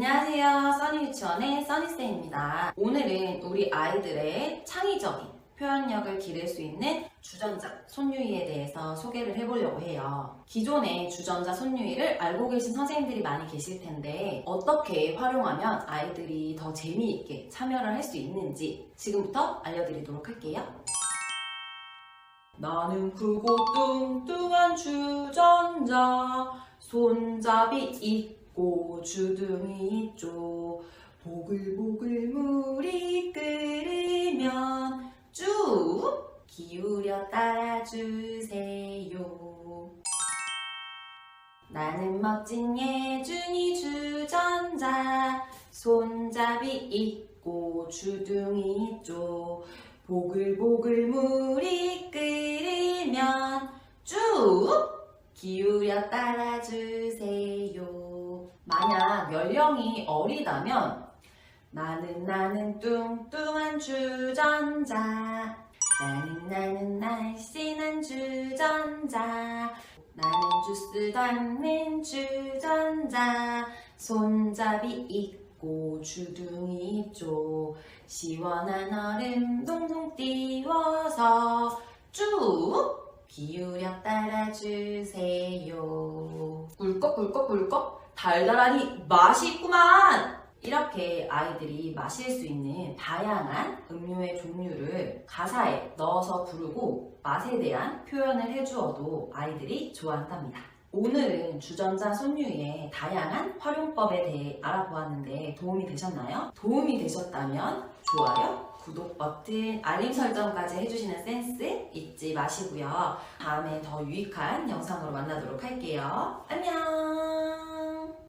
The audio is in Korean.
안녕하세요. 써니 유치원의 써니쌤입니다. 오늘은 우리 아이들의 창의적인 표현력을 기를 수 있는 주전자 손유이에 대해서 소개를 해보려고 해요. 기존의 주전자 손유이를 알고 계신 선생님들이 많이 계실 텐데 어떻게 활용하면 아이들이 더 재미있게 참여를 할 수 있는지 지금부터 알려드리도록 할게요. 나는 크고 뚱뚱한 주전자 손잡이 있 고 주둥이 있죠 보글보글 물이 끓으면 쭉 기울여 따라주세요 나는 멋진 예준이 주전자 손잡이 있고 주둥이 있죠 보글보글 물이 끓으면 쭉 기울여 따라주세요. 만약 연령이 어리다면 나는 나는 뚱뚱한 주전자 나는 나는 날씬한 주전자 나는 주스 담는 주전자 손잡이 있고 주둥이 있죠 시원한 얼음 동동 띄워서 쭉 기울여 따라주세요. 꿀꺽꿀꺽꿀꺽 달달하니 맛이 있구만! 이렇게 아이들이 마실 수 있는 다양한 음료의 종류를 가사에 넣어서 부르고 맛에 대한 표현을 해주어도 아이들이 좋아한답니다. 오늘은 주전자 손유의 다양한 활용법에 대해 알아보았는데 도움이 되셨나요? 도움이 되셨다면 좋아요, 구독 버튼, 알림 설정까지 해주시는 센스 잊지 마시고요. 다음에 더 유익한 영상으로 만나도록 할게요. 안녕!